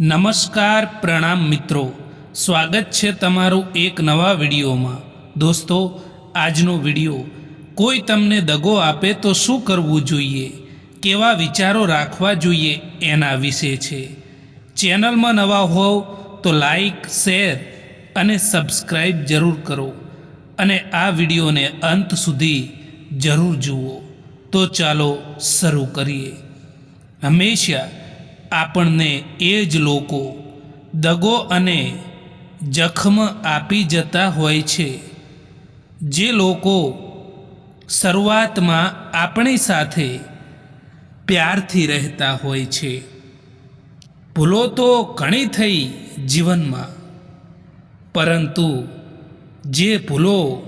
નમસ્કાર પ્રણામ મિત્રો. સ્વાગત છે તમારું એક નવા વિડીયોમાં. દોસ્તો, આજનો વીડિયો, કોઈ તમને દગો આપે તો શું કરવું જોઈએ? કેવા વિચારો રાખવા જોઈએ એના વિશે છે. ચેનલમાં નવા હોવ તો લાઈક, શેર અને સબસ્ક્રાઈબ જરૂર કરો. અને આ વિડીયોને અંત સુધી જરૂર જુઓ. તો ચાલો શરૂ કરીએ. હંમેશા આપણને એ જ લોકો દગો અને જખમ આપી જતા હોય છે. જે લોકો શરૂઆતમાં આપણી સાથે પ્યારથી રહેતા હોય છે. ભૂલો તો ઘણી થઈ જીવનમાં, પરંતુ જે ભૂલો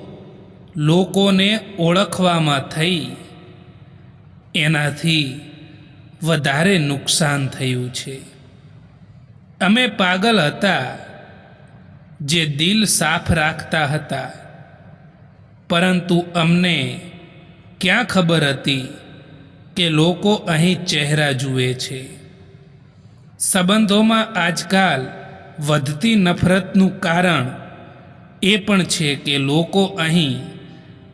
લોકોને ઓળખવામાં થઈ, એનાથી વધારે નુકસાન થયું છે. અમે પાગલ હતા જે દિલ સાફ રાખતા હતા. પરંતુ અમને ક્યાં ખબર હતી કે લોકો અહીં ચહેરા જુએ છે. સંબંધોમાં આજકાલ વધતી નફરતનું કારણ એ પણ છે કે લોકો અહીં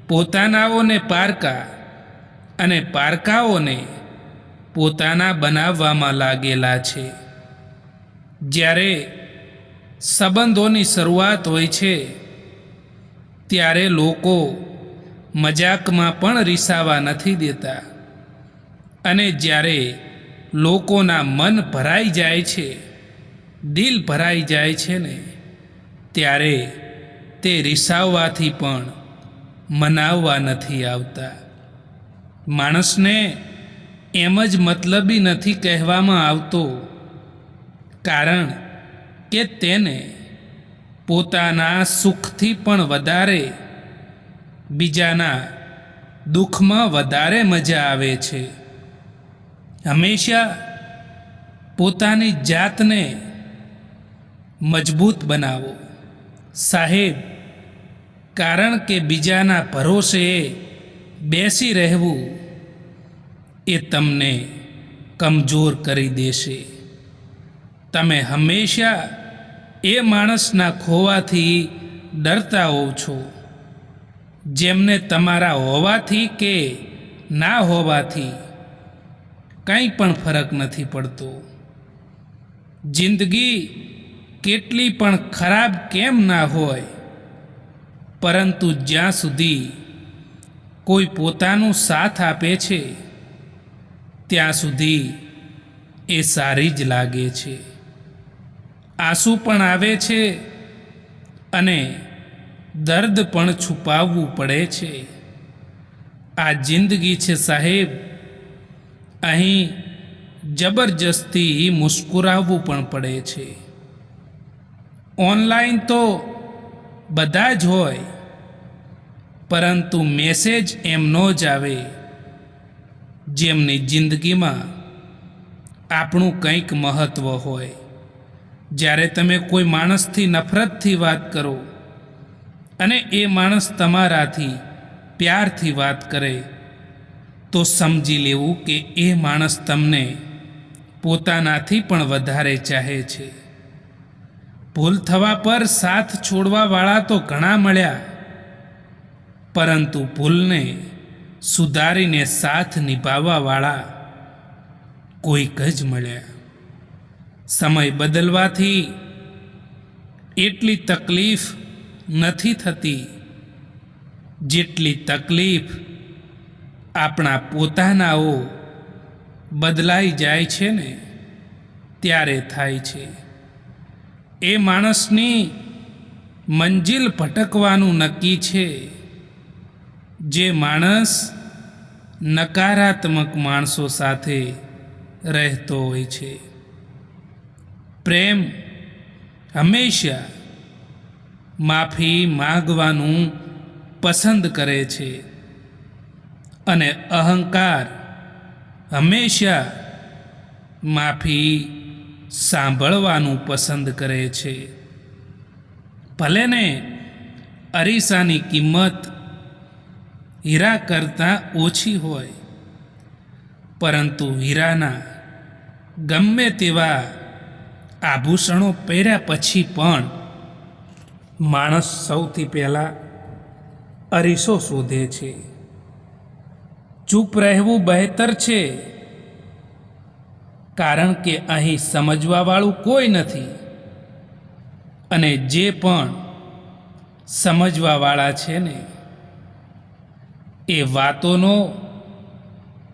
પોતાનાઓને પારકા અને પારકાઓને પોતાના બનાવવામાં લાગેલા છે. જ્યારે સંબંધોની શરૂઆત હોય છે, ત્યારે લોકો મજાકમાં પણ રીસાવા નથી દેતા. અને જ્યારે લોકોના મન ભરાઈ જાય છે, દિલ ભરાઈ જાય છે ને, ત્યારે તે રીસાવવાથી પણ મનાવવા નથી આવતા. માણસને એમ જ મતલબી નથી કહેવામાં આવતો. કારણ કે તેને પોતાના સુખથી પણ વધારે, બીજાના દુઃખમાં વધારે મજા આવે છે. હંમેશા પોતાની જાતને મજબૂત બનાવો. સાહેબ, કારણ કે બીજાના ભરોસે બેસી રહેવું એ તમને કમજોર કરી દેશે. તમે હંમેશા એ માણસના ખોવાથી ડરતા હોવ છો, જેમને તમારા હોવાથી કે ના હોવાથી કંઈ પણ ફરક નથી પડતો. જિંદગી કેટલી પણ ખરાબ કેમ ના હોય, પરંતુ જ્યાં સુધી કોઈ પોતાનું સાથ આપે છે ત્યાં સુધી એ સારી જ લાગે છે. આંસુ પણ આવે છે અને દર્દ પણ છુપાવવું પડે છે. આ જિંદગી છે સાહેબ. અહીં જબરજસ્તી મુસ્કુરાવવું પણ પડે છે. ઓનલાઈન તો બધા જ હોય, પરંતુ મેસેજ એમનો જ આવે. જેમની જિંદગીમાં આપણું કંઈક મહત્ત્વ હોય. જ્યારે તમે કોઈ માણસથી નફરતથી વાત કરો અને એ માણસ તમારાથી પ્યારથી વાત કરે, તો સમજી લેવું કે એ માણસ તમને પોતાનાથી પણ વધારે ચાહે છે. ભૂલ થવા પર સાથ છોડવાવાળા તો ઘણા મળ્યા, પરંતુ ભૂલને સુધારીને સાથ નિભાવવાવાળા કોઈક જ મળ્યા સમય બદલવાથી એટલી તકલીફ નથી થતી જેટલી તકલીફ આપણા પોતાનાઓ બદલાઈ જાય છે ને ત્યારે થાય છે. એ માણસની મંજિલ ભટકવાનું નક્કી છે. જે માણસ નકારાત્મક માણસો સાથે રહેતો હોય છે. પ્રેમ હંમેશા માફી માગવાનું પસંદ કરે છે અને અહંકાર હંમેશા માફી સાંભળવાનું પસંદ કરે છે. ભલે ને અરીસાની કિંમત હીરા કરતાં ઓછી હોય. પરંતુ હીરાના ગમે તેવા આભૂષણો પહેર્યા પછી પણ માણસ સૌથી પહેલાં અરીસો શોધે છે. ચૂપ રહેવું બહેતર છે. કારણ કે અહીં સમજવાવાળું કોઈ નથી. અને જે પણ સમજવાવાળા છે ને એ વાતોનો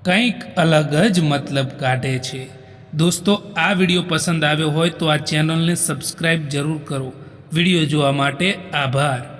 કંઈક અલગ જ મતલબ કાઢે છે. દોસ્તો, આ વીડિયો પસંદ આવ્યો હોય તો આ ચેનલને સબસ્ક્રાઈબ જરૂર કરો. વીડિયો જોવા માટે આભાર.